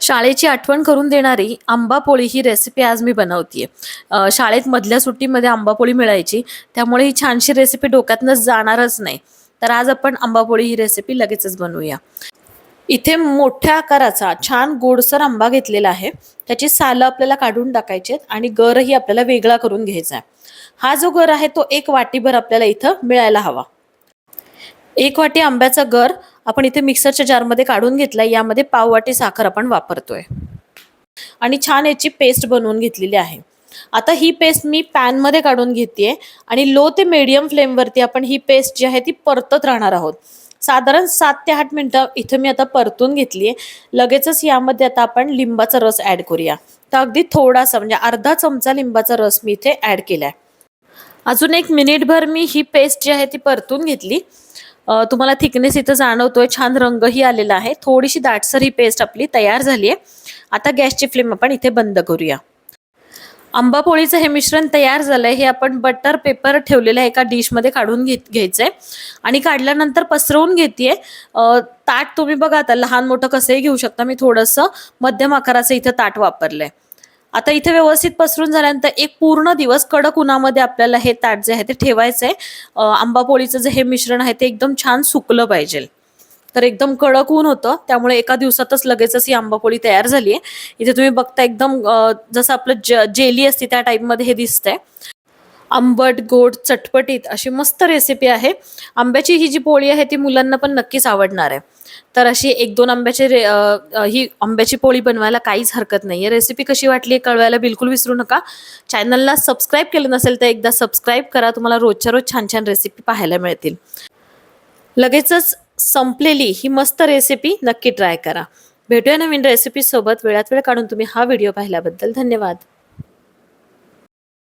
शाळेची आठवण करून देणारी आंबापोळी ही रेसिपी आज मी बनवतीये. शाळेत मधल्या सुट्टीमध्ये आंबापोळी मिळायची. त्यामुळे ही छानशी रेसिपी डोक्यातनं जाणारच नाही. तर आज आपण आंबापोळी ही रेसिपी लगेचच बनवूया. इथे मोठ्या आकाराचा छान गोडसर आंबा घेतलेला आहे. त्याची सालं आपल्याला काढून टाकायची आहेत आणि गरही आपल्याला वेगळा करून घ्यायचा आहे. हा जो गर आहे तो एक वाटीभर आपल्याला इथं मिळायला हवा. एक वाटी आंब्याचा गर आपण इथे मिक्सरच्या जारमध्ये काढून घेतलाय यामध्ये पाव वाटी साखर आपण वापरतोय. आणि छान याची पेस्ट बनवून घेतलेली आहे. आता ही पेस्ट मी पॅनमध्ये काढून घेते आणि लो ते मीडियम फ्लेमवरती आपण ही पेस्ट जी आहे ती परतत राहणार आहोत. साधारण सात ते आठ मिनटं इथं मी आता परतून घेतली आहे लगेचच यामध्ये आता आपण लिंबाचा रस ॲड करूया. तर अगदी थोडासा म्हणजे अर्धा चमचा लिंबाचा रस मी इथे ॲड केला आहे अजून एक मिनिटभर मी ही पेस्ट जी आहे ती परतून घेतली. तुम्हाला थिकनेस इथं जाणवतोय छान रंगही आलेला आहे. थोडीशी दाटसर ही पेस्ट आपली तयार झाली आहे आता गॅसची फ्लेम आपण इथे बंद करूया. आंबा पोळीचं हे मिश्रण तयार झालंय. हे आपण बटर पेपर ठेवलेलं आहे एका डिशमध्ये काढून घेत घ्यायचंय. आणि काढल्यानंतर पसरवून घेतेय. ताट तुम्ही बघा आता लहान मोठं कसंही घेऊ शकता. मी थोडंसं मध्यम आकाराचं इथं ताट वापरलंय. आता इथे व्यवस्थित पसरून झाल्यानंतर एक पूर्ण दिवस कडक उन्हामध्ये आपल्याला हे ताट जे आहे ते ठेवायचं आहे आंबा पोळीचं जे हे मिश्रण आहे ते एकदम छान सुकलं पाहिजे. तर एकदम कडक ऊन होतं त्यामुळे एका दिवसातच लगेचच ही आंबापोळी तयार झाली आहे इथे तुम्ही बघता एकदम जसं आपलं ज जेली असते त्या टाईपमध्ये हे दिसतंय. आंबट गोड चटपटीत अशी मस्त रेसिपी आहे. आंब्याची ही जी पोळी आहे ती मुलांना पण नक्कीच आवडणार आहे. तर अशी एक दोन आंब्याचे रे ही आंब्याची पोळी बनवायला काहीच हरकत नाही आहे रेसिपी कशी वाटली कळवायला बिलकुल विसरू नका. चॅनलला सबस्क्राईब केलं नसेल तर एकदा सबस्क्राईब करा. तुम्हाला रोजच्या रोज छान छान रेसिपी पाहायला मिळतील. लगेचच संपलेली ही मस्त रेसिपी नक्की ट्राय करा. भेटूया नवीन रेसिपीसोबत वेळात वेळ काढून तुम्ही हा व्हिडिओ पाहिल्याबद्दल धन्यवाद.